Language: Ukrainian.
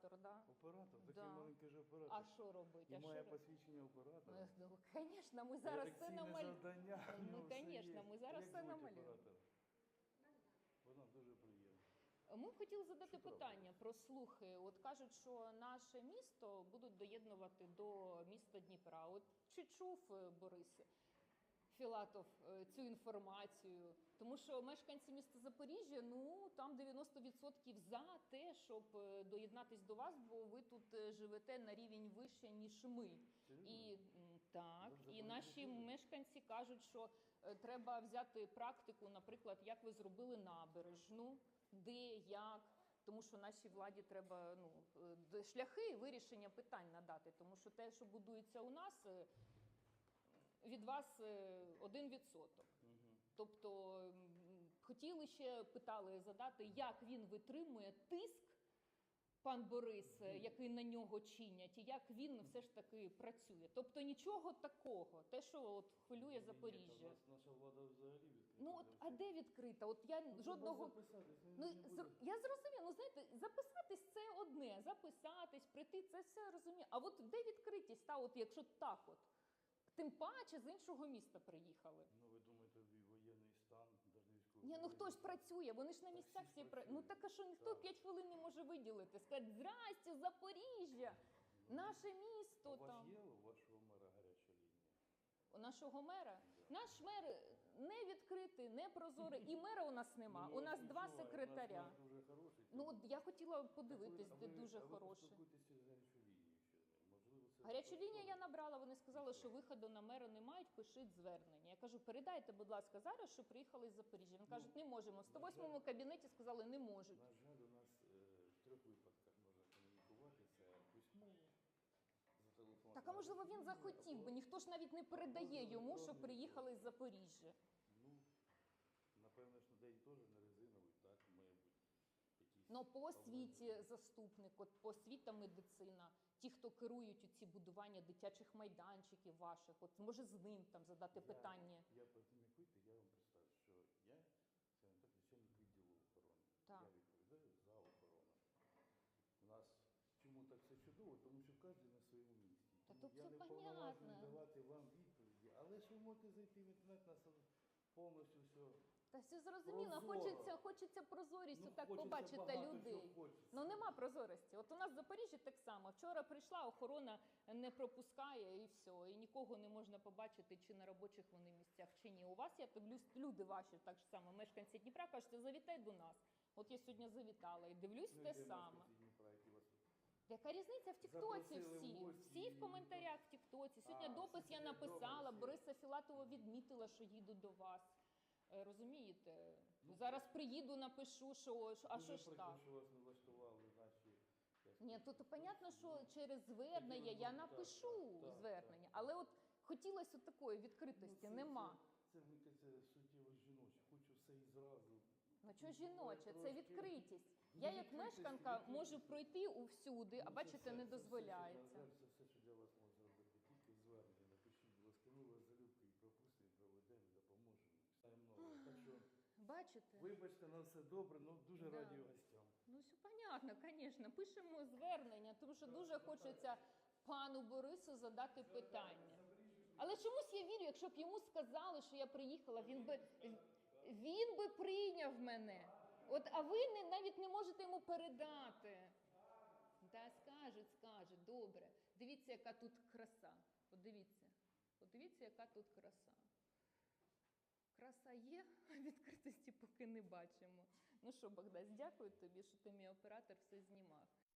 оператор, да? Оператор, такий Да. маленький же оператор. А що робить? І А що має посвідчення оператора. Ну, звісно, ми зараз все Редакційне намалюємо. завдання. в Ну, нього все конечно, є. ми зараз Як все звуть намалюємо. оператора? Дуже приємна. Ми б хотіли задати Що питання про слухи. От кажуть, що наше місто будуть доєднувати до міста Дніпра. От чи чув е, Борис Філатов е, цю інформацію? Тому що мешканці міста Запоріжжя, ну там 90% за те, щоб е, доєднатись до вас, бо ви тут е, живете на рівень вище ніж ми. І так, і наші мешканці кажуть, що треба взяти практику, наприклад, як ви зробили набережну, де, як. Тому що нашій владі треба ну шляхи вирішення питань надати. Тому що те, що будується у нас, від вас е, один відсоток. Тобто хотіли ще питали задати, як він витримує тиск, пан Борис, е, який на нього чинять, і як він все ж таки працює. Тобто нічого такого, те, що от хвилює Ні, ні, Запоріжжя. в нас Наша влада взагалі відкрита. Ну от а де відкрита? От я Ну, жодного. Ну я зрозуміла. Ну знаєте, записатись це одне, записатись, прийти, це все розумію. А от де відкритість? Та от якщо так, от тим паче з іншого міста приїхали. Ну ви думаєте, воєнний стан, навіть військовий. Ні, ну хто ж працює? Вони ж на місцях всі працюють. Ну так а що ніхто Так. 5 хвилин не може виділити? Сказати, здрасте, Запоріжжя, наше місто У вас там. є у вашого мера гаряча лінія? У нашого мера. Наш мер не відкритий, не прозорий. І мера у нас нема. Ну, У нас два секретаря. Ну от я хотіла подивитись, ви- де дуже хороший. поспілкуйтесь через гарячу лінію ще з ним. Можливо, це Гарячу лінію я набрала. Вони сказали, що виходу на мера не мають, пишіть звернення. Я кажу, передайте, будь ласка, зараз, що приїхали з Запоріжжя. Він кажуть, не можемо. В 108-му кабінеті сказали, не можуть. На жаль, у нас е, в трьох випадках можна комунікувати. Це письмово. Так а можливо він захотів, бо ніхто ж навіть не передає йому, що приїхали з Запоріжжя. Ну, напевно, ж день теж не резиновий, так, має бути. Якісь Ну по освіті заступник, от по освіта медицина, ті, хто керують у ці будування дитячих майданчиків ваших, от може з ним там задати Я- питання. Я познайомикуйте, я вам представлю, що я, так, начальник відділу охорони. Так. Я відповідаю за охорону. У нас чому так все чудово? Тому що кожен на своєму місці. Та тут я все не понятно. повноважений давати вам відповіді, але ж ви можете зайти в інтернет, нас повністю все. Та все зрозуміло, Прозоро. хочеться, хочеться прозорістю Ну, так хочеться побачити багато людей. чого хочеться. Ну нема прозорості. От у нас в Запоріжжі так само. Вчора прийшла, охорона не пропускає і все. І нікого не можна побачити, чи на робочих вони місцях, чи ні. У вас я дивлюсь, люди ваші так само, мешканці Дніпра, кажуть, завітай до нас. От я сьогодні завітала і дивлюсь Ну, те саме. мешканці Дніпра, які вас Яка різниця в Тіктоці Запросили всі? гості Всі в коментарях в Тіктоці. Сьогодні А, допис я написала. Бориса Філатова відмітила, що їду до вас. Е, Розумієте? Ну, Зараз приїду, напишу, що, що- а Дуже що ж прикро, так? що вас не влаштували наші. як Ні, сказати, тут понятно, що ну, через звернення я Так, напишу так, так, звернення, так. але от хотілося от такої ну, відкритості, це- нема. Це, це, мені кажеться, суттєво жіноче. Хочу все і зразу. Ну чого жіноче, це Трошки- відкритість. Ну, Я як відкритість, мешканка відкритість. можу пройти увсюди, а Ну, це бачите, все- не це все, що, дозволяється. на Це все, що для вас можна зробити. Тільки звернення напишіть, будь ласка, ми вас залюбки і пропустимо, проведемо, допоможемо. Знаємо много. Так що, Бачите? вибачте, на все добре, ну дуже Да. раді гостям. Ну, все понятно, звісно. Пишемо звернення, тому що дуже хочеться пану Борису задати питання. Але чомусь я вірю, якщо б йому сказали, що я приїхала, він би він би прийняв мене. От, а ви не, навіть не можете йому передати. Та скажуть, скажуть, добре. Дивіться, яка тут краса. Подивіться. Подивіться, яка тут краса. Краса є, а відкритості поки не бачимо. Ну що, Богдас, дякую тобі, що ти мій оператор все знімав.